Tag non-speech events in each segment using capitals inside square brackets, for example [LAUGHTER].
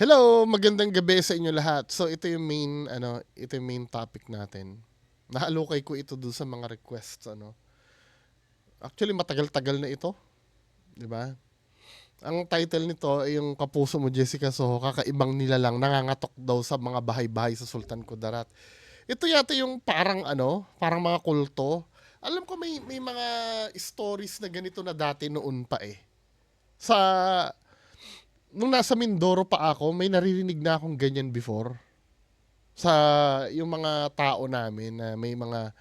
Hello, magandang gabi sa inyo lahat. So ito yung main ano, ito yung main topic natin. Naalokay ko ito doon sa mga requests ano. Actually matagal-tagal na ito. 'Di ba? Ang title nito ay yung Kapuso mo Jessica Soho, kakaibang nilalang nangangatok daw sa mga bahay-bahay sa Sultan Kudarat. Ito yata yung parang ano, parang mga kulto. Alam ko may may mga stories na ganito na dati noon pa eh. Sa nung nasa Mindoro pa ako, may naririnig na akong ganyan before. Sa yung mga tao namin na may mga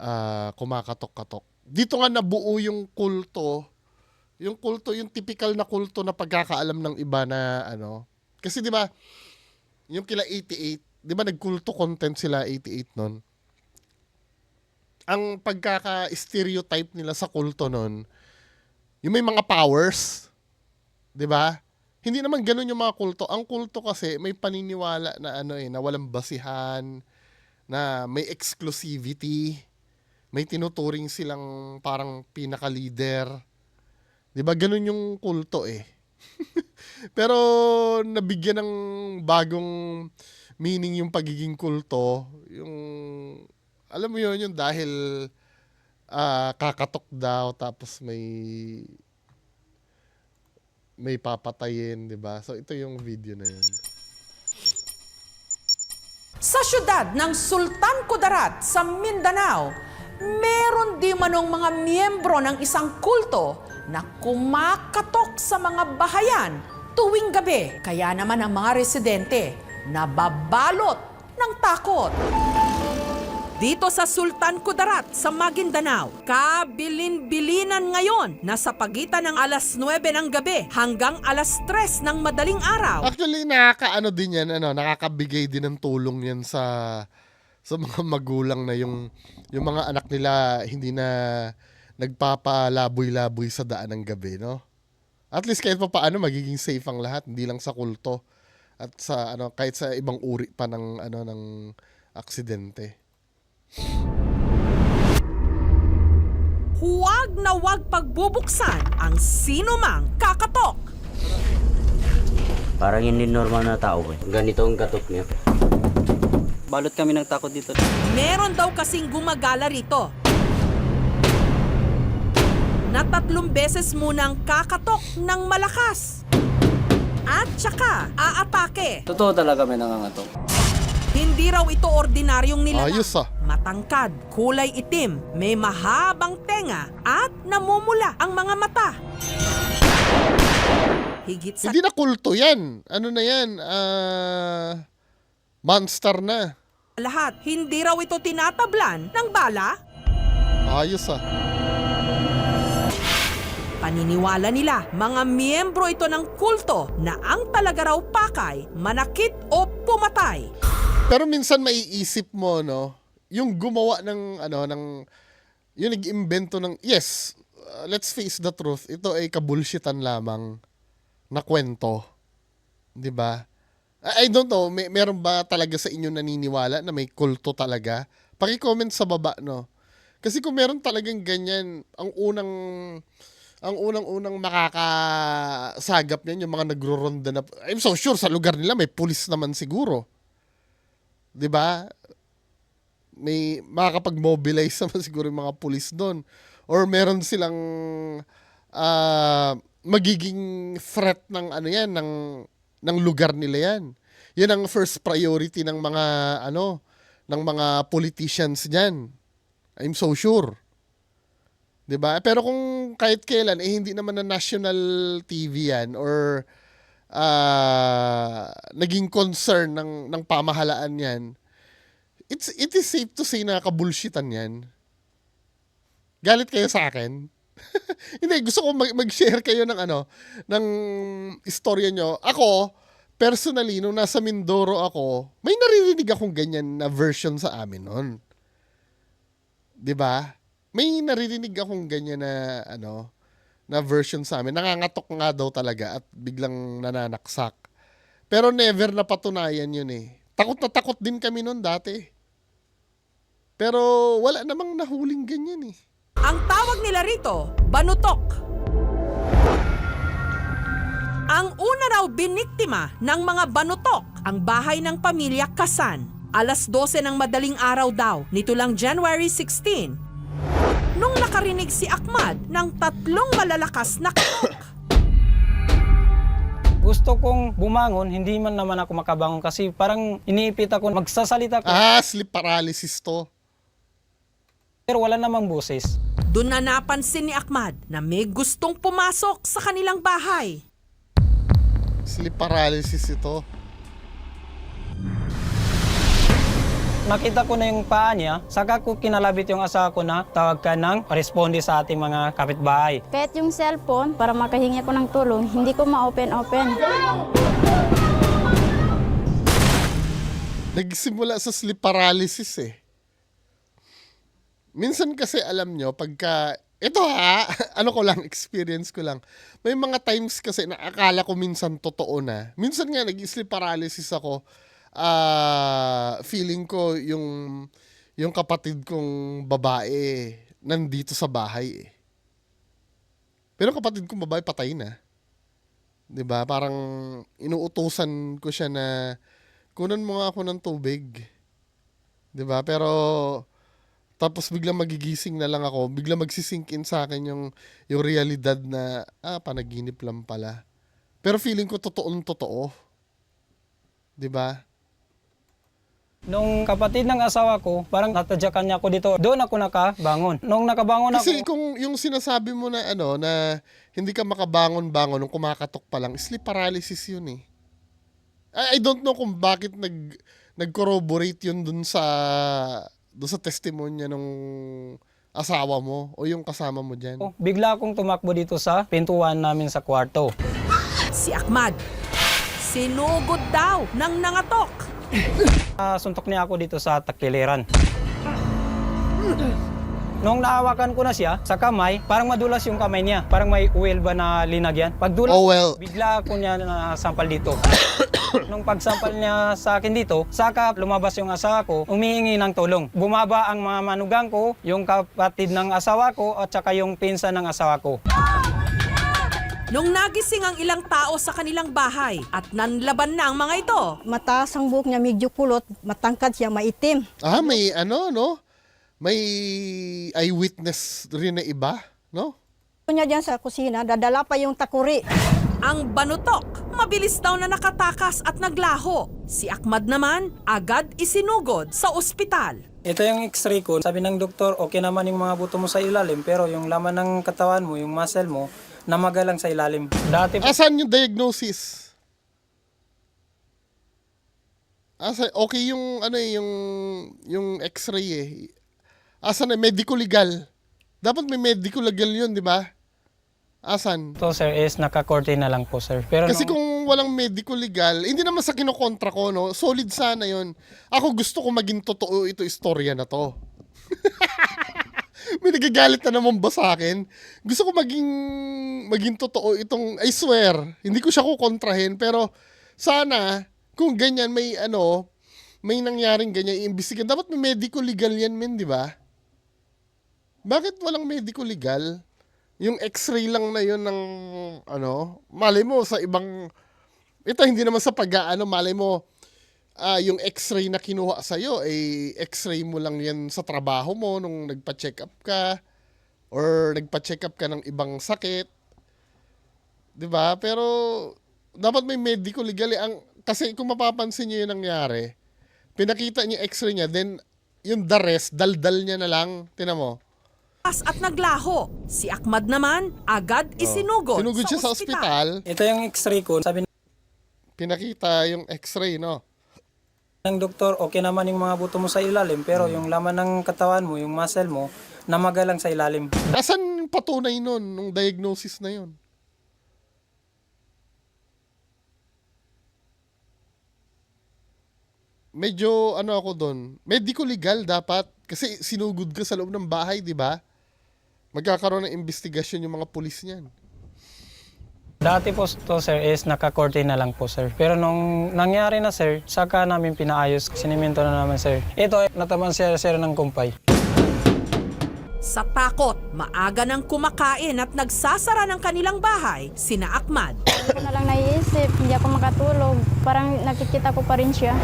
ah, kumakatok-katok. Dito nga nabuo yung kulto. Yung kulto, yung typical na kulto na pagkakaalam ng iba na ano. Kasi di ba, yung kila 88, di ba nagkulto content sila 88 nun. Ang pagkaka-stereotype nila sa kulto nun, yung may mga powers, di ba? Hindi naman ganun yung mga kulto. Ang kulto kasi may paniniwala na ano eh, na walang basihan, na may exclusivity, may tinuturing silang parang pinaka-leader. 'Di ba ganun yung kulto eh. [LAUGHS] Pero nabigyan ng bagong meaning yung pagiging kulto, yung alam mo yun, yung dahil ah, kakatok daw tapos may may papatayin, 'di ba? So ito yung video na yun. Sa syudad ng Sultan Kudarat sa Mindanao, meron di manong mga miyembro ng isang kulto na kumakatok sa mga bahayan tuwing gabi. Kaya naman ang mga residente nababalot ng takot. Dito sa Sultan Kudarat sa Maguindanao, kabilin-bilinan ngayon na sa pagitan ng alas 9 ng gabi hanggang alas 3 ng madaling araw. Actually, nakakaano din yan, ano, nakakabigay din ng tulong yan sa sa mga magulang na yung yung mga anak nila hindi na nagpapalaboy-laboy sa daan ng gabi, no? At least kahit pa paano magiging safe ang lahat, hindi lang sa kulto at sa ano kahit sa ibang uri pa ng ano ng aksidente. Huwag na huwag pagbubuksan ang sino mang kakatok. Parang hindi normal na tao eh. Ganito ang katok niya. Balot kami ng takot dito. Meron daw kasing gumagala rito. Na tatlong beses munang kakatok ng malakas. At tsaka aatake. Totoo talaga may nangangatok. Hindi raw ito ordinaryong nilalang. Ayos, ah. Matangkad, kulay itim, may mahabang tenga at namumula ang mga mata. Higit sa Hindi na kulto yan. Ano na yan? Ah monster na. lahat, hindi raw ito tinatablan ng bala. Ayos ah. Paniniwala nila, mga miyembro ito ng kulto na ang talaga raw pakay, manakit o pumatay. Pero minsan maiisip mo, no, yung gumawa ng, ano, ng, yung nag-imbento ng, yes, uh, let's face the truth, ito ay kabulshitan lamang na kwento. 'Di ba? I don't know, may, meron ba talaga sa inyo naniniwala na may kulto talaga? Paki-comment sa baba, no? Kasi kung meron talagang ganyan, ang unang ang unang-unang makakasagap niyan yung mga nagro-ronda na I'm so sure sa lugar nila may pulis naman siguro. 'Di ba? May makakapag-mobilize naman [LAUGHS] siguro yung mga pulis doon or meron silang ah, magiging threat ng ano yan ng ng lugar nila yan. Yan ang first priority ng mga ano ng mga politicians diyan. I'm so sure. 'Di ba? Pero kung kahit kailan eh hindi naman na national TV yan or ah, naging concern ng ng pamahalaan yan. It's it is safe to say na kabulshitan yan. Galit kayo sa akin? [LAUGHS] Hindi, gusto ko mag- mag-share kayo ng ano, ng istorya nyo. Ako, personally, nung nasa Mindoro ako, may naririnig akong ganyan na version sa amin noon. 'Di ba? May naririnig akong ganyan na ano, na version sa amin. Nangangatok nga daw talaga at biglang nananaksak. Pero never na patunayan yun eh. Takot na takot din kami noon dati. Pero wala namang nahuling ganyan eh. Ang tawag nila rito, banutok. Ang una raw biniktima ng mga banutok ang bahay ng pamilya Kasan. Alas 12 ng madaling araw daw, nito lang January 16. Nung nakarinig si Ahmad ng tatlong malalakas na katok. Gusto kong bumangon, hindi man naman ako makabangon kasi parang iniipit ako, magsasalita ko, Ah, sleep paralysis to. Pero wala namang boses. Doon na napansin ni Ahmad na may gustong pumasok sa kanilang bahay. Sleep paralysis ito. Nakita ko na yung paa niya, saka ko kinalabit yung asawa ko na tawag ka ng responde sa ating mga kapitbahay. Kahit yung cellphone, para makahingi ako ng tulong, hindi ko ma-open-open. Nagsimula sa sleep paralysis eh. Minsan kasi alam nyo, pagka, ito ha, [LAUGHS] ano ko lang, experience ko lang. May mga times kasi na akala ko minsan totoo na. Minsan nga nag-sleep paralysis ako. Ah, feeling ko yung yung kapatid kong babae nandito sa bahay eh. Pero kapatid kong babae patay na. 'Di ba? Parang inuutusan ko siya na kunan mo nga ako ng tubig. 'Di ba? Pero tapos biglang magigising na lang ako, biglang magsisink in sa akin yung yung realidad na ah panaginip lang pala. Pero feeling ko totoong totoo. 'Di ba? Nung kapatid ng asawa ko, parang natadyakan niya ako dito. Doon ako nakabangon. Nung nakabangon Kasi ako, kung yung sinasabi mo na ano na hindi ka makabangon-bangon nung kumakatok pa lang, sleep paralysis yun eh. I, I don't know kung bakit nag nag-corroborate yun dun sa dun sa testimonya nung asawa mo o yung kasama mo diyan. bigla akong tumakbo dito sa pintuan namin sa kwarto. Si Ahmad, sinugod daw ng nangatok. [CLEARS THROAT] Ah, suntok niya ako dito sa takiliran. Nung naawakan ko na siya sa kamay, parang madulas yung kamay niya. Parang may oil ba na linagyan. Pagdulas, Oh well. bigla ako niya na sampal dito. [CLEARS THROAT] [COUGHS] Nung pagsampal niya sa akin dito, saka lumabas yung asawa ko, umihingi ng tulong. Bumaba ang mga manugang ko, yung kapatid ng asawa ko, at saka yung pinsan ng asawa ko. Nung nagising ang ilang tao sa kanilang bahay at nanlaban na ang mga ito, Mataas ang buhok niya, medyo kulot, matangkad siya, maitim. Ah, may ano no? May eyewitness rin na iba, no? Kung niya dyan sa kusina, dadala pa yung takuri. Ang banutok mabilis daw na nakatakas at naglaho. Si Ahmad naman agad isinugod sa ospital. Ito yung x-ray ko. Sabi ng doktor, okay naman yung mga buto mo sa ilalim, pero yung laman ng katawan mo, yung muscle mo, namagalang sa ilalim. Dati Asan yung diagnosis? Asa okay yung ano eh, yung yung x-ray eh. Asan na medico legal? Dapat may medico legal 'yun, di ba? Asan? to sir is nakakorte na lang po sir. Pero Kasi nung- kung walang medico legal, hindi naman sa kinokontra ko, no? Solid sana 'yon. Ako gusto ko maging totoo ito istorya na to. [LAUGHS] May nagagalit na naman ba sa akin? Gusto ko maging maging totoo itong I swear, hindi ko siya kukontrahin pero sana kung ganyan may ano, may nangyaring ganyan iimbestigahan. Dapat may medical legal yan men, di ba? Bakit walang medical legal? Yung x-ray lang na yun ng ano, malay mo sa ibang ito hindi naman sa pag-aano, malay mo ah, yung x-ray na kinuha sa iyo ay x-ray mo lang yan sa trabaho mo nung nagpa-check up ka or nagpa-check up ka ng ibang sakit. 'Di ba? Pero dapat may medical legal eh. ang kasi kung mapapansin niyo yung nangyari, pinakita niya x-ray niya then yung the rest, daldal niya na lang. Tinan mo. As at naglaho. Si Ahmad naman agad isinugod, Sinugod siya sa ospital, ito yung x-ray ko. Sabi pinakita yung x-ray, no? ng doktor, okay naman yung mga buto mo sa ilalim, pero yung laman ng katawan mo, yung muscle mo, namagalang sa ilalim. Nasaan yung patunay nun, nung diagnosis na yun? Medyo ano ako doon, medical legal dapat kasi sinugod ka sa loob ng bahay, di ba? Magkakaroon ng investigasyon yung mga pulis niyan. Dati po to sir is nakakorte na lang po sir. Pero nung nangyari na sir, saka namin pinaayos, sinimento na naman sir. Ito, nataman sir sir ng kumpay. Sa takot, maaga nang kumakain at nagsasara ng kanilang bahay, sina Ahmad. Hindi ko na lang naiisip, hindi ako makatulog. Parang nakikita ko pa rin siya.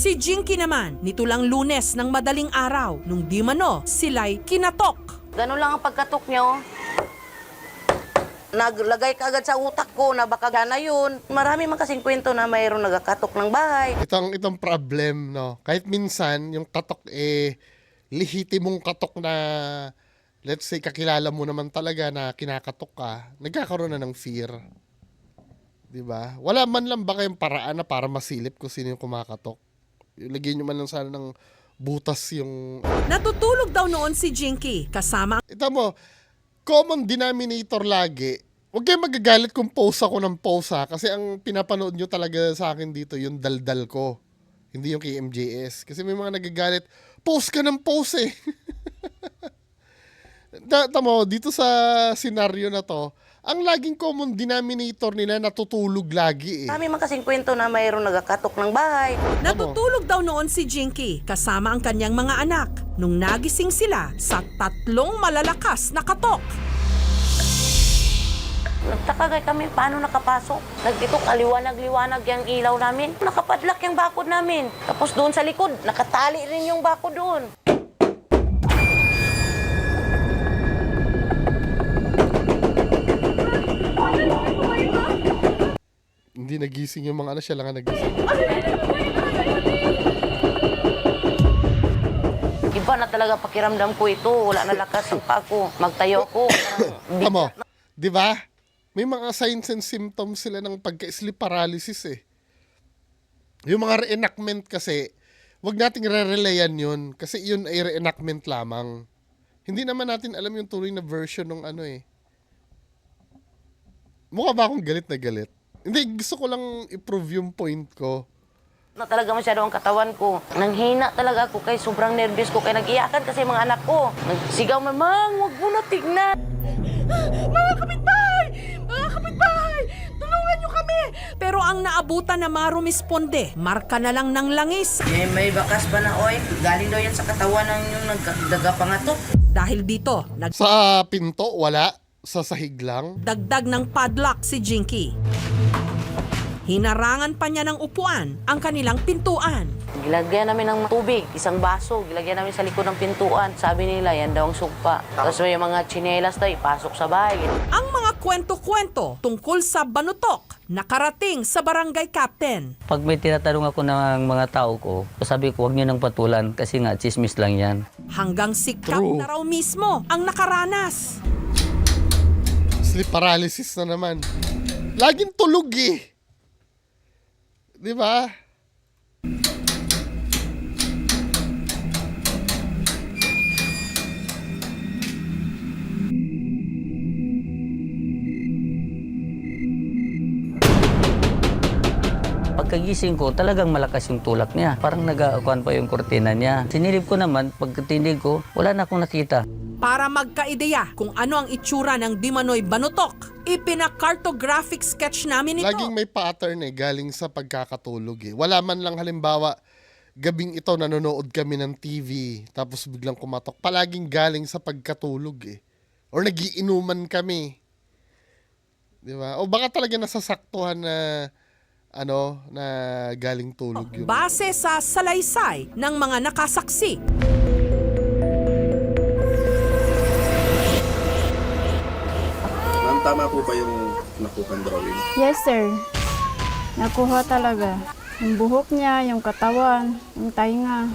Si Jinky naman, nito lang lunes ng madaling araw, nung di mano sila'y kinatok. Ganun lang ang pagkatok niyo. Naglagay ka agad sa utak ko na baka gana yun. Marami man kasing kwento na mayroong nagakatok ng bahay. Itong, itong problem, no? Kahit minsan, yung katok eh, lihitimong katok na, let's say, kakilala mo naman talaga na kinakatok ka, nagkakaroon na ng fear. 'Di ba? Wala man lang ba kayong paraan na para masilip kung sino yung kumakatok? Lagyan nyo man lang sana ng butas yung... Natutulog daw noon si Jinky kasama Ito mo, common denominator lagi. Huwag kayong magagalit kung post ako ng post ha. Kasi ang pinapanood nyo talaga sa akin dito, yung daldal ko. Hindi yung kay MJS. Kasi may mga nagagalit, post ka ng post eh. [LAUGHS] Ta- Tamo, dito sa senaryo na to, ang laging common denominator nila natutulog lagi eh. Marami man kasing kwento na mayroong nagakatok ng bahay. Natutulog daw noon si Jinky kasama ang kanyang mga anak nung nagising sila sa tatlong malalakas na katok. Nagtakagay kami, paano nakapasok? Nagtitok, aliwanag-liwanag yung ilaw namin. Nakapadlak yung bakod namin. Tapos doon sa likod, nakatali rin yung bakod doon. Nagising yung mga ano, siya lang ang nagising. Iba na talaga pakiramdam ko ito. Wala na lakas ang pa ako. [COUGHS] Magtayo ko. Tamo, di ba? May mga signs and symptoms sila ng pagka-sleep paralysis eh. Yung mga reenactment kasi, wag nating re-relayan yun kasi yun ay reenactment lamang. Hindi naman natin alam yung tunay na version ng ano eh. Mukha ba akong galit na galit? Hindi, gusto ko lang i-prove yung point ko. na talaga masyado ang katawan ko. Nanghina talaga ako kay sobrang nervous ko kay nag-iyakan kasi mga anak ko. Nagsigaw mamang, wag mo na tignan. [GASPS] Mga kapitbahay! Mga kapitbahay! Tulungan niyo kami! Pero ang naabutan na mga rumisponde, marka na lang ng langis. Eh, may bakas ba na oy? Galing daw yan sa katawan ng yung nagdagapangatok. Dahil dito, Sa pinto, wala. Sa sahig lang. nagdagdag ng padlock si Jinky. Hinarangan pa niya ng upuan ang kanilang pintuan. Gilagyan namin ng tubig, isang baso. Gilagyan namin sa likod ng pintuan. Sabi nila, yan daw ang sugpa. Tapos may mga tsinelas daw, ipasok sa bahay. Ang mga kwento-kwento tungkol sa banutok nakarating sa barangay captain. Pag may tinatanong ako ng mga tao ko, sabi ko, huwag nyo nang patulan kasi nga, chismis lang yan. Hanggang si True. na raw mismo ang nakaranas. Sleep paralysis na naman. Laging tulog eh. Di ba? Pagkagising ko, talagang malakas yung tulak niya. Parang nag-akuan pa yung kortina niya. Sinilip ko naman, pagkatindig ko, wala na akong nakita. Para magkaideya kung ano ang itsura ng Dimanoy Banutok, ipina-cartographic sketch namin ito. Laging may pattern eh, galing sa pagkakatulog eh. Wala man lang halimbawa, gabing ito nanonood kami ng TV, tapos biglang kumatok. Palaging galing sa pagkatulog eh. Or nagiinuman kami. Di ba? O baka talaga nasasaktuhan na ano, na galing tulog yung... Base sa salaysay ng mga nakasaksi. Tama po ba yung nakukan drawing? Yes, sir. Nakuha talaga. Yung buhok niya, yung katawan, yung tainga.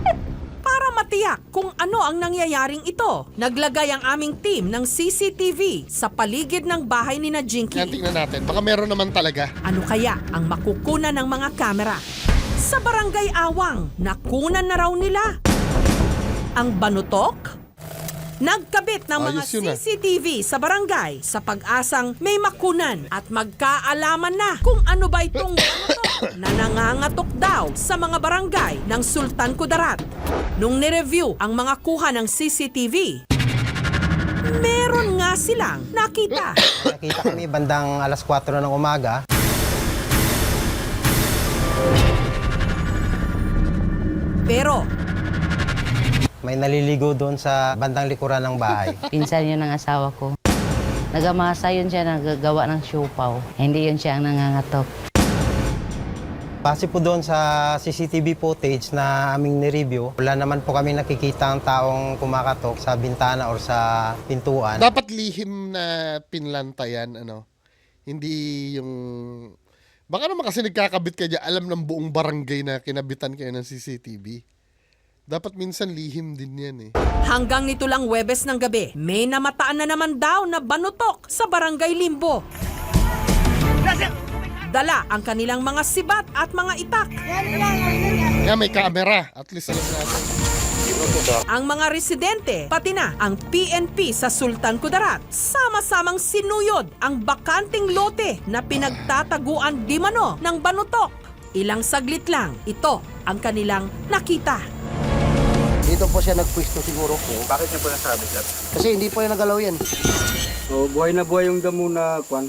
[LAUGHS] Para matiyak kung ano ang nangyayaring ito, naglagay ang aming team ng CCTV sa paligid ng bahay ni na Yan, Jinky. tingnan natin. Baka meron naman talaga. Ano kaya ang makukunan ng mga kamera? Sa barangay Awang, nakunan na raw nila. Ang banutok? Nagkabit ng mga Ayos yun, ah. CCTV sa barangay sa pag-asang may makunan at magkaalaman na kung ano ba itong [COUGHS] banutok na nangangatok daw sa mga barangay ng Sultan Kudarat. Nung nireview ang mga kuha ng CCTV, meron nga silang nakita. [COUGHS] Nakita kami bandang alas 4 na ng umaga. Pero May naliligo doon sa bandang likuran ng bahay. [LAUGHS] Pinsan yun ng asawa ko. Nagamasa yun siya nagagawa ng siupaw. Hindi yun siya ang nangangatok. Base po doon sa CCTV footage na aming ni-review, wala naman po kami nakikita ang taong kumakatok sa bintana or sa pintuan. Dapat lihim na pinlantayan, ano. Hindi yung... Baka naman kasi nagkakabit ka dyan, alam ng buong barangay na kinabitan kayo ng CCTV. Dapat minsan lihim din yan eh. Hanggang nito lang Webes ng gabi, may namataan na naman daw na banutok sa Barangay Limbo. Dala ang kanilang mga sibat at mga itak. Kaya may camera, at least alam natin. Ang mga residente, pati na ang PNP sa Sultan Kudarat, sama-samang sinuyod ang bakanting lote na pinagtataguan di mano ng banutok. Ilang saglit lang, ito ang kanilang nakita. Dito po siya nagpwisto siguro po. Bakit niyo po nasabi, sir? Kasi hindi po yung nagalaw yan. So, buhay na buhay yung damo na kwan.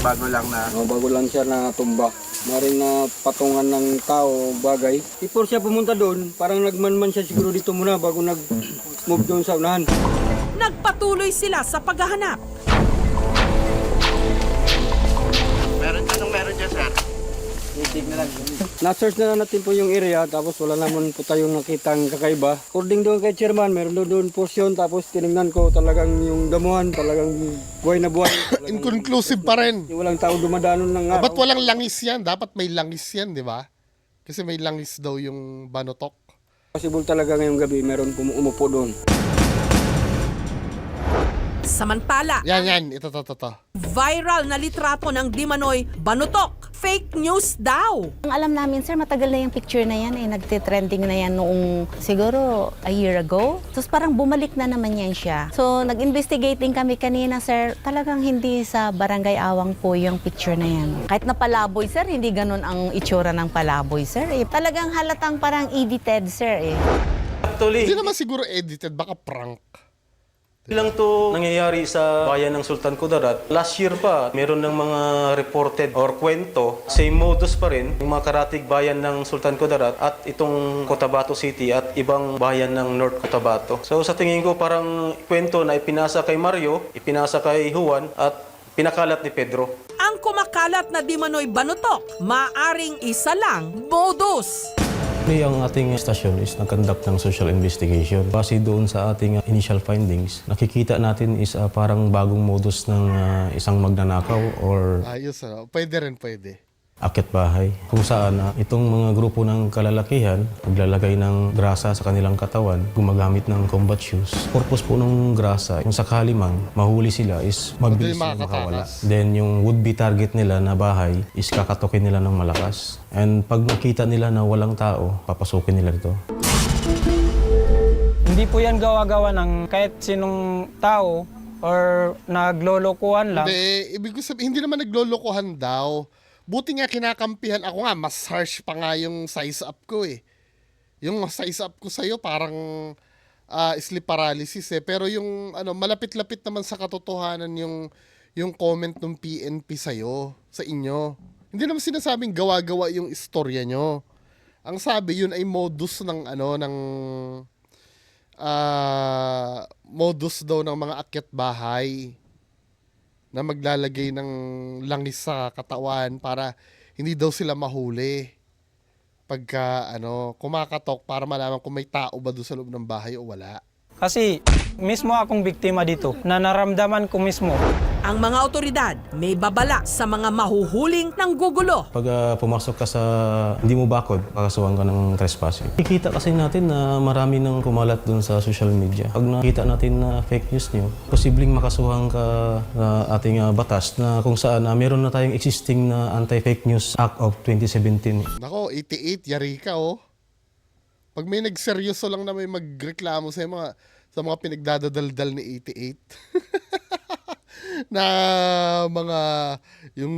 Bago lang na Oh, bago lang siya na tumba. Maring na patungan ng tao, bagay. Before siya pumunta doon, parang nagmanman siya siguro dito muna bago nag-move doon sa unahan. Nagpatuloy sila sa paghahanap. Meron, anong meron dyan, sir? Na-search na natin po yung area, tapos wala naman po tayong nakitang kakaiba. According doon kay chairman, meron doon, doon portion, tapos tinignan ko talagang yung damuhan, talagang buhay na buhay. [COUGHS] Talagang Inconclusive pa rin. walang tao dumadanon ng araw. ba't walang langis yan? Dapat may langis yan, di ba? Kasi may langis daw yung banotok. Possible talaga ngayong gabi, meron umupo doon. Samantala, Yan, yan. Ito, to, to, to. viral na litrato ng Dimanoy Banutok. Fake news daw. Ang alam namin, sir, matagal na yung picture na yan. Eh, nagtitrending na yan noong siguro a year ago. Tapos parang bumalik na naman yan siya. So, nag-investigating kami kanina, sir. Talagang hindi sa barangay awang po yung picture na yan. Kahit na palaboy, sir, hindi ganun ang itsura ng palaboy, sir. Eh, talagang halatang parang edited, sir. Eh. Hindi naman siguro edited, baka prank. Lang to nangyayari sa bayan ng Sultan Kudarat. Last year pa, meron ng mga reported or kwento, same modus pa rin, yung mga karatig bayan ng Sultan Kudarat at itong Cotabato City at ibang bayan ng North Cotabato. So sa tingin ko parang kwento na ipinasa kay Mario, ipinasa kay Juan at pinakalat ni Pedro. Ang kumakalat na Dimanoy Banutok, maaring isa lang, modus. Actually, ang ating stasyon is nag-conduct ng social investigation. Base doon sa ating uh, initial findings, nakikita natin is uh, parang bagong modus ng uh, isang magnanakaw or Ayos, ano? Pwede rin, pwede. Akit bahay. Kung saan uh, itong mga grupo ng kalalakihan, maglalagay ng grasa sa kanilang katawan, gumagamit ng combat shoes. Purpose po ng grasa, kung sakali mang mahuli sila is mabilis silang makawala. Then yung would-be target nila na bahay is kakatokin nila ng malakas. And pag nakita nila na walang tao, papasukin nila ito. Hindi po yan gawa-gawa ng kahit sinong tao or naglolokohan lang. Hindi, ibig ko sabihin, hindi naman naglolokohan daw. Buti nga kinakampihan ako nga, mas harsh pa nga yung size up ko eh. Yung size up ko sa'yo parang ah, sleep paralysis eh. Pero yung ano, malapit-lapit naman sa katotohanan yung, yung comment ng PNP sa'yo, sa inyo. Hindi naman sinasabing gawa-gawa yung istorya nyo. Ang sabi, yun ay modus ng ano, ng ah, modus daw ng mga akyat bahay na maglalagay ng langis sa katawan para hindi daw sila mahuli pagka ano kumakatok para malaman kung may tao ba doon sa loob ng bahay o wala. Kasi mismo akong biktima dito na naramdaman ko mismo. Ang mga otoridad may babala sa mga mahuhuling ng gugulo. Pag ah, pumasok ka sa hindi mo bakod, kakasuhan ka ng trespassing. Kikita kasi natin na marami nang kumalat dun sa social media. Pag nakita natin na fake news nyo, posibleng makasuhan ka sa ating ah, batas na kung saan ah, meron na tayong existing na Anti-Fake News Act of 2017. Nako, 88 yari ka oh. Pag may nagseryoso lang na may magreklamo sa mga sa mga pinagdadadaldal ni 88. [LAUGHS] na mga yung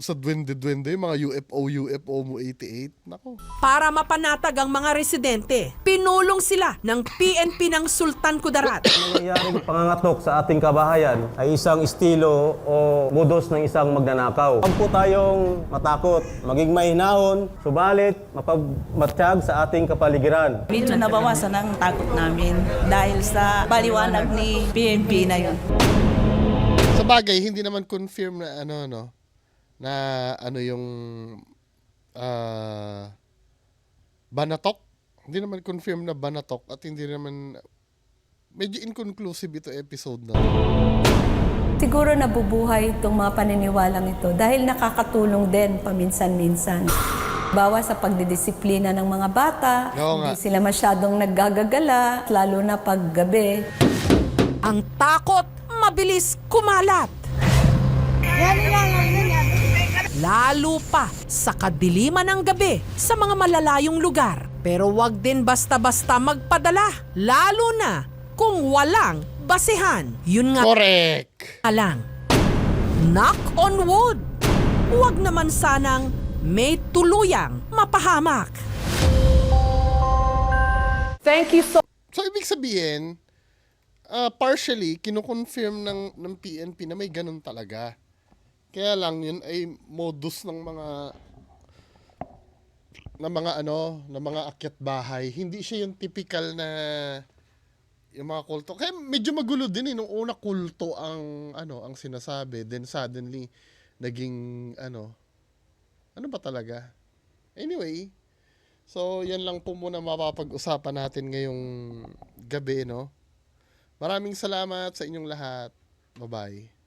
sa duwende-duwende, yung mga UFO, UFO mo 88. Nako. Para mapanatag ang mga residente, pinulong sila ng PNP ng Sultan Kudarat. nangyayaring pangangatok sa ating kabahayan ay isang estilo o modus ng isang magnanakaw. Huwag po tayong matakot, maging mahinahon, subalit mapagmatsyag sa ating kapaligiran. Medyo nabawasan ang takot namin dahil sa paliwanag ni PNP na yun. Bagay, hindi naman confirm na ano, no? Na ano yung ah banatok. Hindi naman confirm na banatok at hindi naman medyo inconclusive ito episode na. Siguro nabubuhay itong mga paniniwalang ito dahil nakakatulong din paminsan-minsan. Bawa sa pagdidisiplina ng mga bata, Oo nga. hindi sila masyadong naggagagala, lalo na pag gabi. Ang takot mabilis kumalat. Lalo pa sa kadiliman ng gabi sa mga malalayong lugar. Pero wag din basta-basta magpadala, lalo na kung walang basehan. Yun nga Correct. lang. Knock on wood. Huwag naman sanang may tuluyang mapahamak. Thank you so So ibig sabihin, ah, partially kino-confirm ng ng PNP na may ganun talaga. Kaya lang yun ay modus ng mga ng mga ano, ng mga akyat bahay. Hindi siya yung typical na yung mga kulto. Kaya medyo magulo din eh nung una kulto ang ano, ang sinasabi, then suddenly naging ano, ano ba talaga? Anyway, so yan lang po muna mapapag-usapan natin ngayong gabi, no? Maraming salamat sa inyong lahat. Bye-bye.